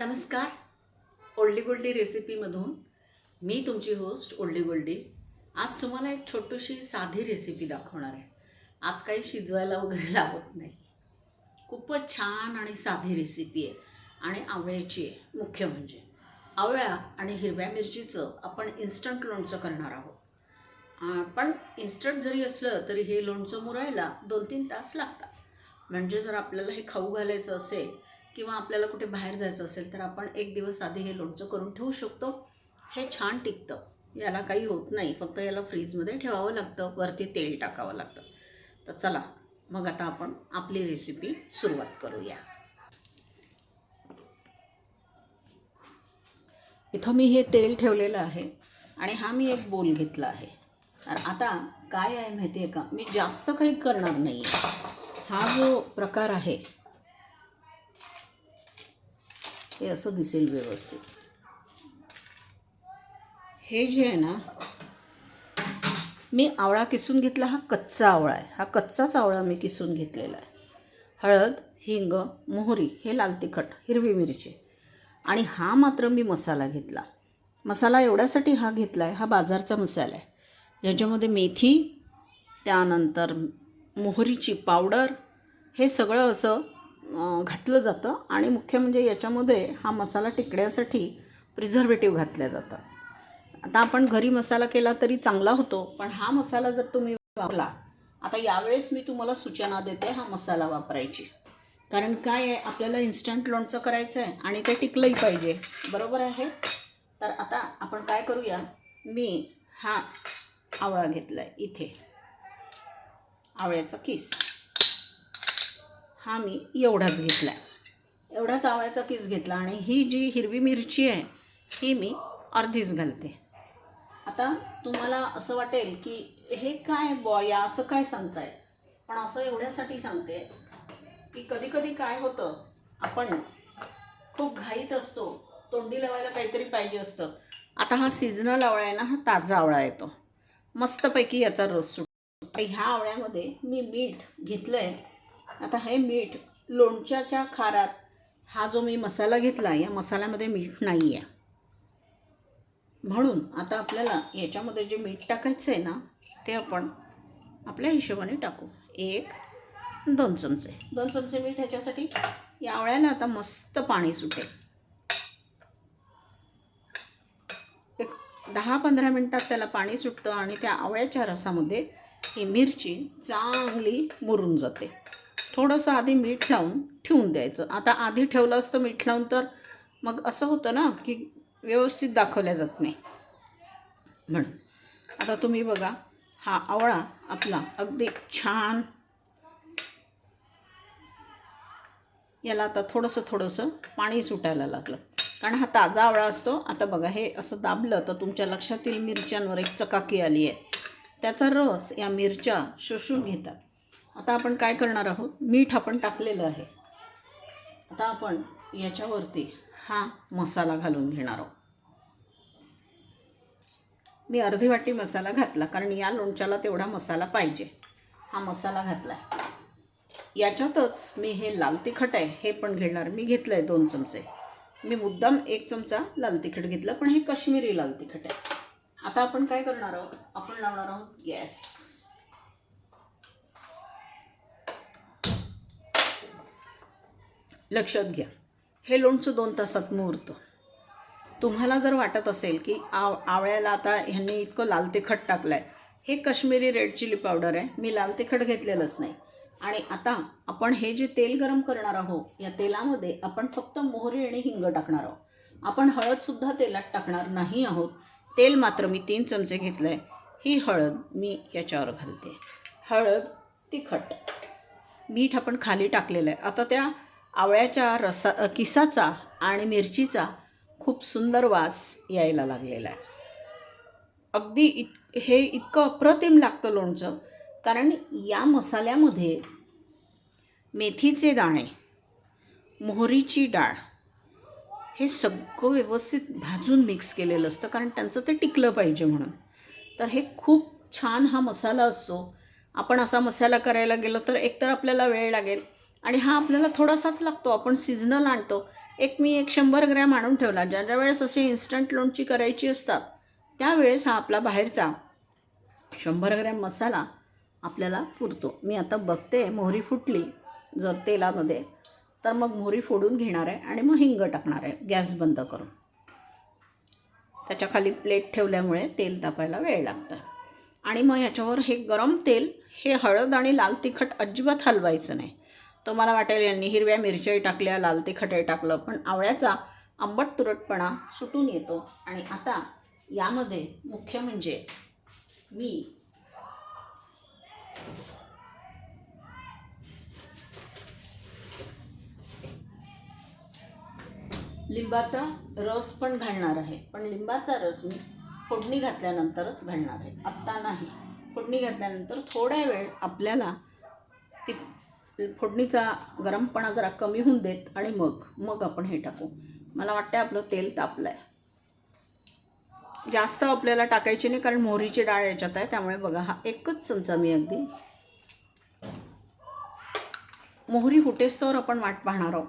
नमस्कार. ओल्डी गोल्डी रेसिपीमधून मी तुमची होस्ट ओल्डी गोल्डी. आज तुम्हाला एक छोटीशी साधी रेसिपी दाखवणार आहे. आज काही शिजवायला वगैरे लावत नाही. खूपच छान आणि साधी रेसिपी आहे आणि आवळ्याची आहे मुख्य म्हणजे. आवळ्या आणि हिरव्या मिरचीचं आपण इन्स्टंट लोणचं करणार आहोत. पण इन्स्टंट जरी असलं तरी हे लोणचं मुरायला दोन तीन तास लागतात. म्हणजे जर आपल्याला हे खाऊ घालायचं असेल किंवा आपल्याला कुठे बाहेर जायचं असेल तर आपण एक दिवस आधी हे लोणचं करून ठेवू शकतो. हे छान टिकतं. याला काही होत नाही. फक्त याला फ्रीजमध्ये ठेवावं लागतं. वरती तेल टाकावं लागतं. तर चला मग आता आपण आपली रेसिपी सुरुवात करूया. इथं मी हे तेल ठेवलेलं आहे आणि हा मी एक बोल घेतला आहे. तर आता काय आहे माहिती आहे का? मी जास्त काही करणार नाही हा जो प्रकार आहे हे असं दिसेल व्यवस्थित. हे जे आहे ना मी आवळा किसून घेतला हा कच्चा आवळा आहे. हा कच्चाच आवळा मी किसून घेतलेला आहे. हळद हिंग मोहरी हे लाल तिखट हिरवी मिरची. आणि हा मात्र मी मसाला घेतला. मसाला एवढ्यासाठी हा घेतला आहे हा बाजारचा मसाला आहे. ह्याच्यामध्ये मेथी त्यानंतर मोहरीची पावडर हे सगळं असं घातलं जातं आणि मुख्य म्हणजे याच्यामध्ये हा मसाला टिकण्यासाठी प्रिझर्वेटिव्ह घातल्या जातात. आता आपण घरी मसाला केला तरी चांगला होतो पण हा मसाला जर तुम्ही वापरला आता यावेळेस मी तुम्हाला सूचना देते हा मसाला वापरायची. कारण काय आहे आपल्याला इन्स्टंट लोणचं करायचं आहे आणि ते टिकलंही पाहिजे. बरोबर आहे? तर आता आपण काय करूया? मी हा आवळा घेतला आहे इथे. आवळ्याचा किस. हा मी एवढाच घेतला आहे एवढाच आवळ्याचा किस घेतला आणि ही जी हिरवी मिरची आहे ही मी अर्धीच घालते. आता तुम्हाला असं वाटेल की हे काय बॉया असं काय सांगताय? पण असं एवढ्यासाठी सांगते की कधी कधी काय होतं आपण खूप घाईत असतो तोंडी लावायला काहीतरी पाहिजे असतं. आता हा सीझनल आवळा आहे ना हा ताजा आवळा येतो. मस्तपैकी याचा रस सुट ह्या आवळ्यामध्ये मी मीठ घेतलं आहे आता हे मीठ लोणच्याच्या खारात हा जो मी मसाला घेतला या मसाल्यामध्ये मीठ नाही आहे म्हणून आता आपल्याला याच्यामध्ये जे मीठ टाकायचं आहे ना ते आपण आपल्या हिशोबाने टाकू. एक दोन चमचे. दोन चमचे मीठ ह्याच्यासाठी या आवळ्याला आता मस्त पाणी सुटेल. एक दहा पंधरा मिनटात त्याला पाणी सुटतं आणि त्या आवळ्याच्या रसामध्ये ही मिरची चांगली मुरून जाते. थोडंसं आधी मीठ लावून ठेवून द्यायचं. आता आधी ठेवलं असतं मीठ लावून तर मग असं होतं ना की व्यवस्थित दाखवल्या जात नाही. म्हणून आता तुम्ही बघा हा आवळा आपला अगदी छान. याला आता थोडंसं थोडंसं पाणी सुटायला लागलं. कारण हा ताजा आवळा असतो. आता बघा हे असं दाबलं तर तुमच्या लक्षात येईल मिरच्यांवर एक चकाकी आली आहे. त्याचा रस या मिरच्या शोषून घेतात. आता आपण काय करणार आहोत? मीठ आपण टाकलेलं आहे. आता आपण याच्यावरती हा मसाला घालून घेणार आहोत. मी अर्धी वाटी मसाला घातला कारण या लोणच्याला तेवढा मसाला पाहिजे. हा मसाला घातला याच्यातच मी हे लाल तिखट आहे हे पण घेणार. मी घेतलं आहे दोन चमचे. मी मुद्दाम एक चमचा लाल तिखट घेतलं पण हे कश्मीरी लाल तिखट आहे. आता आपण काय करणार आहोत? आपण लावणार आहोत गॅस. लक्षात घ्या. हे लोणचं दोन तासात मुहूर्त. तुम्हाला जर वाटत असेल की आव आवळ्याला आता ह्यांनी इतकं लाल तिखट टाकलं आहे हे काश्मीरी रेड चिली पावडर आहे. मी लाल तिखट घेतलेलंच नाही. आणि आता आपण हे जे तेल गरम करणार आहोत या तेलामध्ये आपण फक्त मोहरी आणि हिंग टाकणार आहोत. आपण हळदसुद्धा तेलात टाकणार नाही आहोत. तेल मात्र मी तीन चमचे घेतलं आहे ही हळद मी याच्यावर घालते. हळद तिखट. मीठ आपण खाली टाकलेलं आहे. आता त्या आवळ्याच्या रसा किसाचा आणि मिरचीचा खूप सुंदर वास यायला लागलेला आहे. अगदी इत हे इतकं अप्रतिम लागतं लोणचं कारण या मसाल्यामध्ये मेथीचे दाणे मोहरीची डाळ हे सगळं व्यवस्थित भाजून मिक्स केलेलं असतं कारण त्यांचं ते टिकलं पाहिजे म्हणून. तर हे खूप छान हा मसाला असतो. आपण असा मसाला करायला गेलो तर एकतर आपल्याला वेळ लागेल आणि हा आपल्याला थोडासाच लागतो आपण सीझनल आणतो. एक मी एक शंभर ग्रॅम आणून ठेवला. ज्या ज्या वेळेस असे इन्स्टंट लोणची करायची असतात त्यावेळेस हा आपला बाहेरचा शंभर ग्रॅम मसाला आपल्याला पुरतो. मी आता बघते मोहरी फुटली जर तेलामध्ये तर मग मोहरी फोडून घेणार आहे आणि मग हिंग टाकणार आहे गॅस बंद करून. त्याच्याखाली प्लेट ठेवल्यामुळे तेल तापायला वेळ लागतं. आणि मग याच्यावर हे गरम तेल हे हळद आणि लाल तिखट अजिबात हलवायचं नाही. तर मला वाटेल यांनी हिरव्या मिरच्याही टाकल्या लाल तिखटही टाकलं पण आवळ्याचा आंबट तुरटपणा सुटून येतो. आणि आता यामध्ये मुख्य म्हणजे मी लिंबाचा रस पण घालणार आहे. पण लिंबाचा रस मी फोडणी घातल्यानंतरच घालणार आहे. आत्ता नाही. फोडणी घातल्यानंतर थोड्या वेळ आपल्याला ती फोडणीचा गरमपणा जरा कमी होऊन देत आणि मग मग आपण हे टाकू. मला वाटतं आपलं तेल तापलं आहे जास्त आपल्याला टाकायची नाही कारण मोहरीची डाळ याच्यात आहे त्यामुळे बघा हा एकच चमचा मी अगदी. मोहरी फुटेस्तोवर आपण वाट पाहणार आहोत.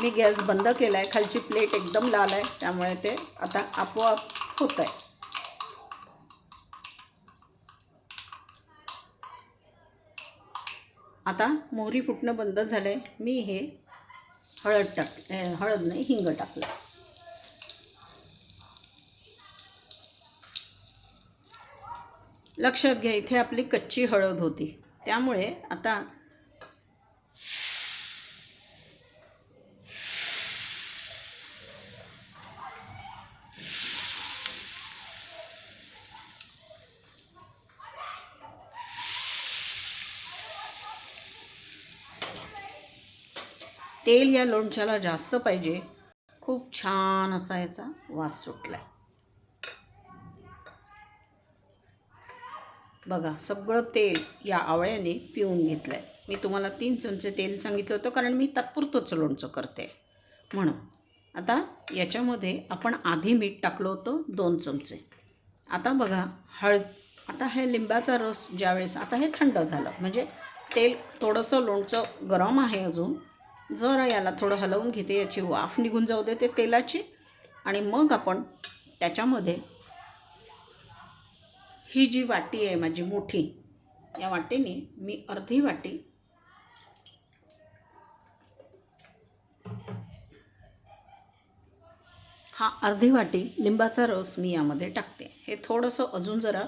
मी गॅस बंद केला आहे खालची प्लेट एकदम लाल आहे त्यामुळे ते आता आपोआप होत आहे आता मोहरी फुटणं बंद झालं आहे मी हे हळद टाक हळद नाही हिंग टाकलं. लक्षात घ्या इथे आपली कच्ची हळद होती. त्यामुळे आता तेल या लोणच्याला जास्त पाहिजे. खूप छान असा याचा वास सुटला आहे बघा सगळं तेल या आवळ्याने पिऊन घेतलं आहे मी तुम्हाला तीन चमचे तेल सांगितलं होतं कारण मी तात्पुरतंच लोणचं करते. म्हणून आता याच्यामध्ये आपण आधी मीठ टाकलं होतं दोन चमचे. आता बघा हळद. आता हे लिंबाचा रस ज्यावेळेस आता हे थंड झालं. म्हणजे तेल थोडंसं लोणचं गरम आहे अजून जरा याला थोडं हलवून घेते याची वाफ निघून जाऊ देते तेलाची. आणि मग आपण त्याच्यामध्ये ही जी वाटी आहे माझी मोठी या वाटीने मी अर्धी वाटी हा अर्धी वाटी लिंबाचा रस मी यामध्ये टाकते. हे थोडंसं अजून जरा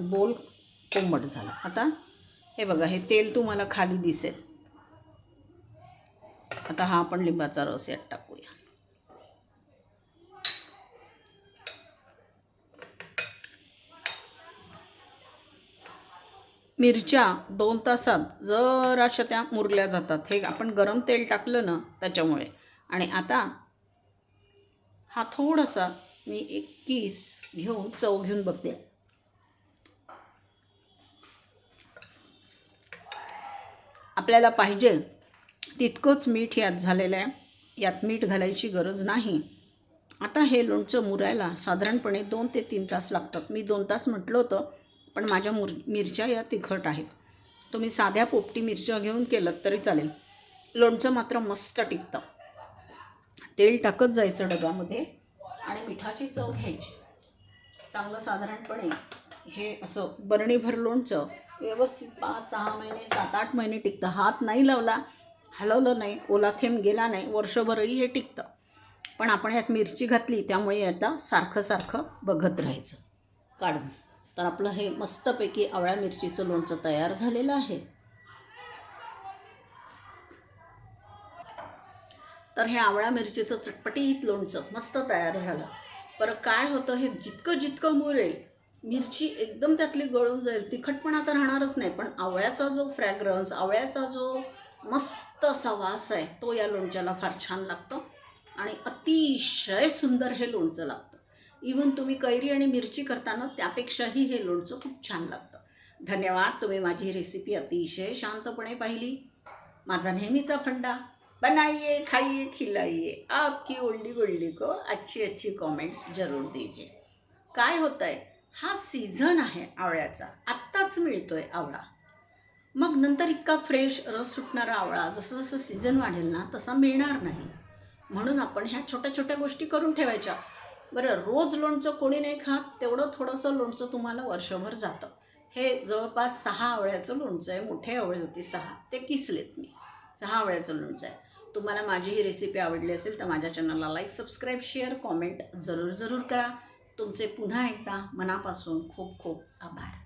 बोल कोंबट झाला. आता हे बघा हे तेल तुम्हाला खाली दिसेल. आता हा आपण लिंबाचा रस यात टाकूया. मिरच्या दोन तासात जराशा त्या मुरल्या जातात. हे आपण गरम तेल टाकलं ना त्याच्यामुळे. आणि आता हा थोडासा मी एक किस घेऊन चव घेऊन बघते. आपल्याला पाहिजे तितकंच मीठ यात झालेलं आहे. यात मीठ घालायची गरज नाही. आता हे लोणचं मुरायला साधारणपणे दोन ते तीन तास लागतात. मी दोन तास म्हटलं होतं पण माझ्या मुर मिरच्या या तिखट आहेत. तुम्ही साध्या पोपटी मिरच्या घेऊन केलं तरी चालेल. लोणचं मात्र मस्त टिकतं. तेल टाकत जायचं डब्यामध्ये आणि मिठाची चव घ्यायची. चांगलं साधारणपणे हे असं बरणीभर लोणचं व्यवस्थित पाच सहा महिने सात आठ महिने टिकतं. हात नाही लावला हलवलं नाही ओला थेंब गेला नाही वर्षभरही हे टिकतं. पण आपण यात मिरची घातली त्यामुळे आता सारखं सारखं बघत राहायचं काढून. तर आपलं हे मस्तपैकी आवळ्या मिरचीचं लोणचं तयार झालेलं आहे. तर हे आवळ्या मिरचीचं चटपटीत लोणचं मस्त तयार झालं. बरं काय होतं? हे जितकं जितकं मुरेल मिरची एकदम त्यातली गळून जाईल तिखटपणा तर राहणारच नाही पण आवळ्याचा जो फ्रॅग्रन्स आवळ्याचा जो मस्त असा वास आहे तो या लोणच्याला फार छान लागतो. आणि अतिशय सुंदर हे लोणचं लागतं. इवन तुम्ही कैरी आणि मिरची करताना त्यापेक्षाही हे लोणचं खूप छान लागतं. धन्यवाद तुम्ही माझी रेसिपी अतिशय शांतपणे पाहिली. माझा नेहमीचा फंडा. बनाइए खाइए खिलाइए. आपकी ओल्डी गोल्डी को अच्छी अच्छी कमेंट्स जरूर दीजिए. काय होतं आहे हा सीझन आहे आवळ्याचा. आत्ताच मिळतोय आवळा. मग नंतर इतका फ्रेश रस सुटणारा आवळा जसं जसं सीझन वाढेल ना तसा मिळणार नाही. म्हणून आपण ह्या छोट्या छोट्या गोष्टी करून ठेवायच्या. बरं रोज लोणचं कोणी नाही खात तेवढं थोडंसं लोणचं तुम्हाला वर्षभर जातं. हे जवळपास सहा आवळ्याचं लोणचं आहे. मोठे आवळे होती सहा. ते किसलेत मी. सहा आवळ्याचं लोणचं आहे. तुम्हाला माझी ही रेसिपी आवडली असेल तर माझ्या चॅनलला लाईक सबस्क्राईब शेअर कॉमेंट जरूर जरूर करा. तुमचे पुन्हा एकदा मनापासून खूप खूप आभार.